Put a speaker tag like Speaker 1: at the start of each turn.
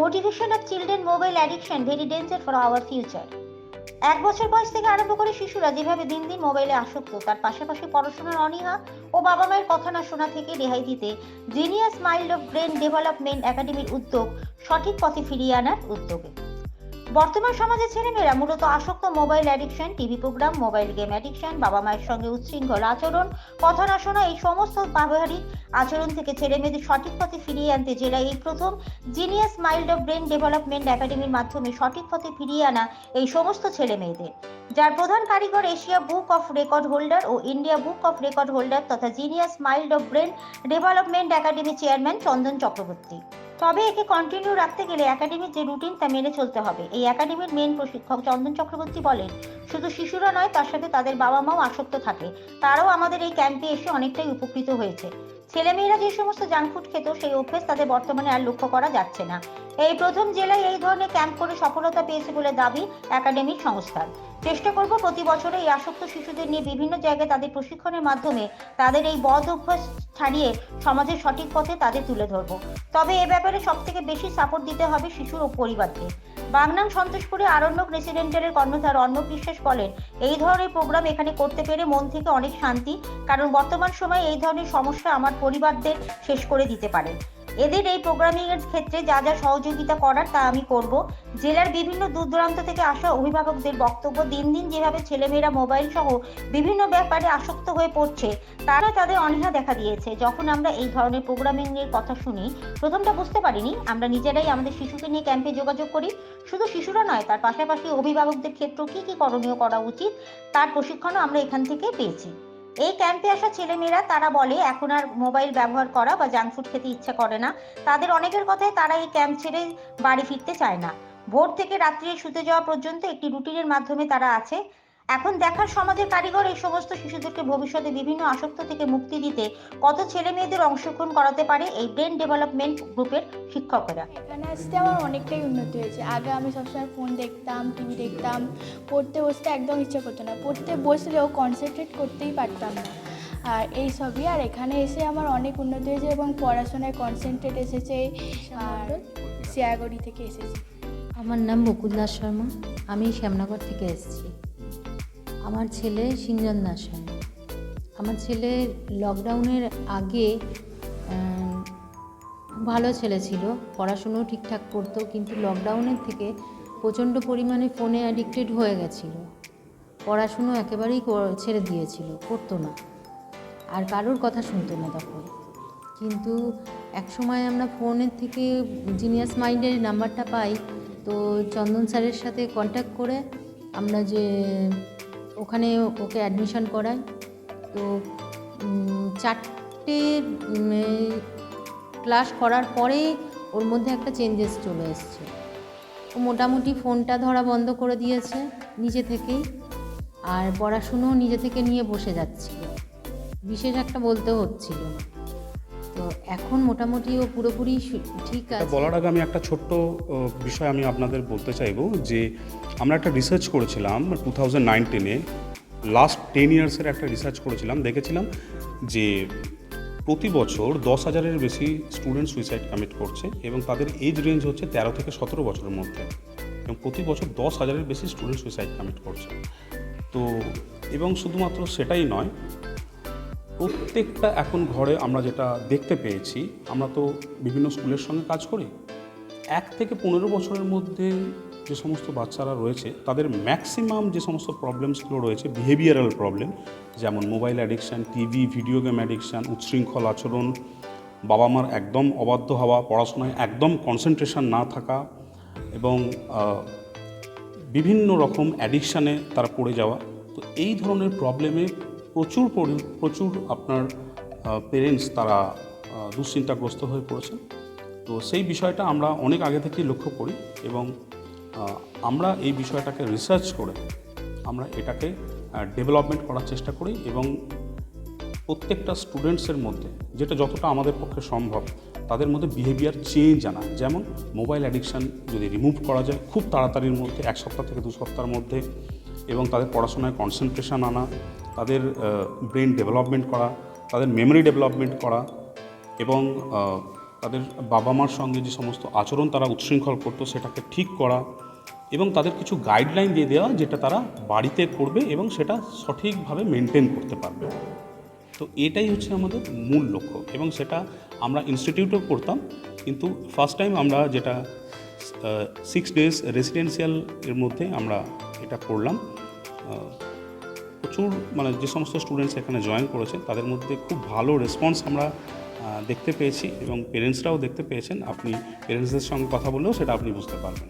Speaker 1: Motivation of children mobile addiction very danger for our future এক বছর বয়স থেকে আরম্ভ করে শিশুরা যেভাবে দিন দিন মোবাইলে আসক্ত, তার পাশাপাশি পড়াশোনার অনীহা ও বাবা মায়ের কথা না শোনা থেকে রেহাই দিতে genius mild of brain development একাডেমির উদ্যোগ সঠিক পথে ফিরিয়ে আনার উদ্যোগে। বর্তমান সমাজে ছেলেমেয়েরা মূলত আসক্ত mobile addiction, TV program, mobile game addiction, বাবা মায়ের সঙ্গে উচ্ছৃঙ্খল আচরণ, কথা না শোনা এই সমস্ত ব্যবহারিক আচরণ থেকে ছেলে মেয়েদের সঠিক পথে ফিরিয়ে আনতে জেলায় এই প্রথম genius mild of brain development একাডেমির মাধ্যমে সঠিক পথে ফিরিয়ে আনা এই সমস্ত ছেলে মেয়েদের যার প্রধান কারিগর Asia book of record holder O India book of record holder তথা genius mild of brain development academy chairman Chandan Chakraborty. তবে একে কন্টিনিউ রাখতে গেলে একাডেমির যে রুটিন তা মেনে চলতে হবে। এই একাডেমির মেন প্রশিক্ষক চন্দন চক্রবর্তী বলেন, শুধু শিশুরা নয়, তার সাথে তাদের বাবা মাও আসক্ত থাকে। তারাও আমাদের এই ক্যাম্পে এসে অনেকটাই উপকৃত হয়েছে। ছেলেমেয়েরা যে সমস্ত জাঙ্ক ফুড খেত, সেই অভ্যেস তাদের বর্তমানে আর লক্ষ্য করা যাচ্ছে না। এই প্রথম জেলায় এই ধরনের ক্যাম্প করে সফলতা পেয়েছে বলে দাবি একাডেমিক সংস্থার। চেষ্টা করব প্রতি বছরে এই আসক্ত শিশুদের নিয়ে বিভিন্ন জায়গায় তাদের প্রশিক্ষণের মাধ্যমে তাদের এই বদ অভ্যাস ছাড়িয়ে সমাজের সঠিক পথে তাদের তুলে ধরবো। তবে এ ব্যাপারে সব থেকে বেশি সাপোর্ট দিতে হবে শিশুর ও পরিবারকে। বাগনান সন্তোষপুরে আরণ্যক রেসিডেন্টালের কর্ণধার অর্ণব বিশ্বাস বলেন, এই ধরনের প্রোগ্রাম এখানে করতে পেরে মন থেকে অনেক শান্তি, কারণ বর্তমান সময়ে এই ধরনের সমস্যা আমার পরিবারদের শেষ করে দিতে পারে। এদের এই প্রোগ্রামিং এর ক্ষেত্রে যা যা সহযোগিতা করার তা আমি করব। জেলার বিভিন্ন দূর দূরান্ত থেকে আসা অভিভাবকদের বক্তব্য দিন দিন যেভাবে ছেলেমেয়েরা মোবাইল সহ বিভিন্ন ব্যাপারে আসক্ত হয়ে পড়ছে, তারা তাদের অনীহা দেখা দিয়েছে। যখন আমরা এই ধরনের প্রোগ্রামিং এর কথা শুনি, প্রথমটা বুঝতে পারিনি। আমরা নিজেরাই আমাদের শিশুকে নিয়ে ক্যাম্পে যোগাযোগ করি। শুধু শিশুরা নয়, তার পাশাপাশি অভিভাবকদের ক্ষেত্রেও কী কী করণীয় করা উচিত, তার প্রশিক্ষণও আমরা এখান থেকে পেয়েছি। এই ক্যাম্পে আসা ছেলেমেয়েরা, তারা বলে, এখন আর মোবাইল ব্যবহার করা বা জাঙ্ক ফুড খেতে ইচ্ছা করে না। তাদের অনেকের কথায় তারা এই ক্যাম্প ছেড়ে বাড়ি ফিরতে চায় না। ভোর থেকে রাত্রে শুতে যাওয়া পর্যন্ত একটি রুটিনের মাধ্যমে তারা আছে। এখন দেখার সমাজের কারিগর এই সমস্ত শিশুদেরকে ভবিষ্যতে বিভিন্ন আসক্ত থেকে মুক্তি দিতে কত ছেলে মেয়েদের অংশগ্রহণ করাতে পারে এই ব্রেন ডেভেলপমেন্ট গ্রুপের শিক্ষকেরা?
Speaker 2: এখানে আসতে আমার অনেকটাই উন্নতি হয়েছে। আগে আমি সবসময় ফোন দেখতাম টিভি দেখতাম পড়তে বসতে একদম ইচ্ছে করতো না। পড়তে বসলেও কনসেন্ট্রেট করতেই পারতাম না। আর এই সবই আর এখানে এসে আমার অনেক উন্নতি হয়েছে এবং পড়াশোনায় কনসেন্ট্রেট এসেছে। আর শিয়াগড়ি থেকে এসেছে।
Speaker 3: আমার নাম বকুল দাস শর্মা। আমি শ্যামনগর থেকে এসেছি। আমার ছেলে সিঞ্জন দাস আমার ছেলে লকডাউনের আগে ভালো ছেলে ছিল, পড়াশুনোও ঠিকঠাক করতো, কিন্তু লকডাউনের থেকে প্রচণ্ড পরিমাণে ফোনে অ্যাডিক্টেড হয়ে গেছিল। পড়াশুনো একেবারেই ছেড়ে দিয়েছিল, করতো না। আর কারোর কথা শুনতো না তখন। কিন্তু এক সময় আমরা ফোনের থেকে জিনিয়াস মাইন্ডের নাম্বারটা পাই, তো চন্দন স্যারের সাথে কন্ট্যাক্ট করে আমরা যে ওখানে ওকে অ্যাডমিশন করাই তো চারটে ক্লাস করার পরে ওর মধ্যে একটা চেঞ্জেস চলে এসছে। ও মোটামুটি ফোনটা ধরা বন্ধ করে দিয়েছে নিজে থেকেই আর পড়াশুনো নিজে থেকে নিয়ে বসে যাচ্ছিল। বিশেষ একটা বলতে হচ্ছিল তো এখন মোটামুটি ও পুরোপুরি ঠিক আছে।
Speaker 4: বলার আগে আমি একটা ছোট্ট বিষয় আমি আপনাদের বলতে চাইব যে আমরা একটা রিসার্চ করেছিলাম টু থাউজেন্ড নাইনটিনে লাস্ট টেন ইয়ার্সের একটা রিসার্চ করেছিলাম দেখেছিলাম যে প্রতি বছর দশ হাজারের বেশি স্টুডেন্ট সুইসাইড কমিট করছে এবং তাদের এজ রেঞ্জ হচ্ছে তেরো থেকে সতেরো বছরের মধ্যে এবং প্রতি বছর দশ হাজারের বেশি স্টুডেন্ট সুইসাইড কমিট করছে। তো এবং শুধুমাত্র সেটাই নয় প্রত্যেকটা এখন ঘরে আমরা যেটা দেখতে পেয়েছি, আমরা তো বিভিন্ন স্কুলের সঙ্গে কাজ করি। এক থেকে পনেরো বছরের মধ্যে যে সমস্ত বাচ্চারা রয়েছে, তাদের ম্যাক্সিমাম যে সমস্ত প্রবলেমসগুলো রয়েছে বিহেভিয়ারাল প্রবলেম যেমন mobile addiction TV video game addiction উচ্ছৃঙ্খল আচরণ বাবা মার একদম অবাধ্য হওয়া, পড়াশোনায় একদম কনসেন্ট্রেশন না থাকা এবং বিভিন্ন রকম অ্যাডিকশানে তারা পড়ে যাওয়া। তো এই ধরনের প্রবলেমে প্রচুর পরি- প্রচুর আপনার পেরেন্টস তারা দুশ্চিন্তাগ্রস্ত হয়ে পড়েছেন। তো সেই বিষয়টা আমরা অনেক আগে থেকেই লক্ষ্য করি এবং আমরা এই বিষয়টাকে রিসার্চ করে আমরা এটাকে ডেভেলপমেন্ট করার চেষ্টা করি এবং প্রত্যেকটা স্টুডেন্টসের মধ্যে যেটা যতটা আমাদের পক্ষে সম্ভব তাদের মধ্যে বিহেভিয়ার চেঞ্জ আনা। যেমন মোবাইল অ্যাডিকশান যদি রিমুভ করা যায় খুব তাড়াতাড়ির মধ্যে, এক সপ্তাহ থেকে দু সপ্তাহের মধ্যে এবং তাদের পড়াশোনায় কনসেন্ট্রেশন আনা। তাদের ব্রেন ডেভেলপমেন্ট করা, তাদের মেমোরি ডেভেলপমেন্ট করা এবং তাদের বাবা মার সঙ্গে যে সমস্ত আচরণ তারা উচ্ছৃঙ্খল করতো সেটাকে ঠিক করা এবং তাদের কিছু গাইডলাইন দিয়ে দেওয়া যেটা তারা বাড়িতে করবে এবং সেটা সঠিকভাবে মেনটেন করতে পারবে। তো এটাই হচ্ছে আমাদের মূল লক্ষ্য এবং সেটা আমরা ইনস্টিটিউটেও করতাম, কিন্তু ফার্স্ট টাইম আমরা যেটা সিক্স ডেজ রেসিডেন্সিয়াল এর মধ্যে আমরা এটা করলাম প্রচুর মানে যে সমস্ত স্টুডেন্টস এখানে জয়েন করেছে, তাদের মধ্যে খুব ভালো রেসপন্স আমরা দেখতে পেয়েছি এবং পেরেন্টসরাও দেখতে পেয়েছেন। আপনি পেরেন্টসদের সঙ্গে কথা বললেও সেটা আপনি বুঝতে পারবেন।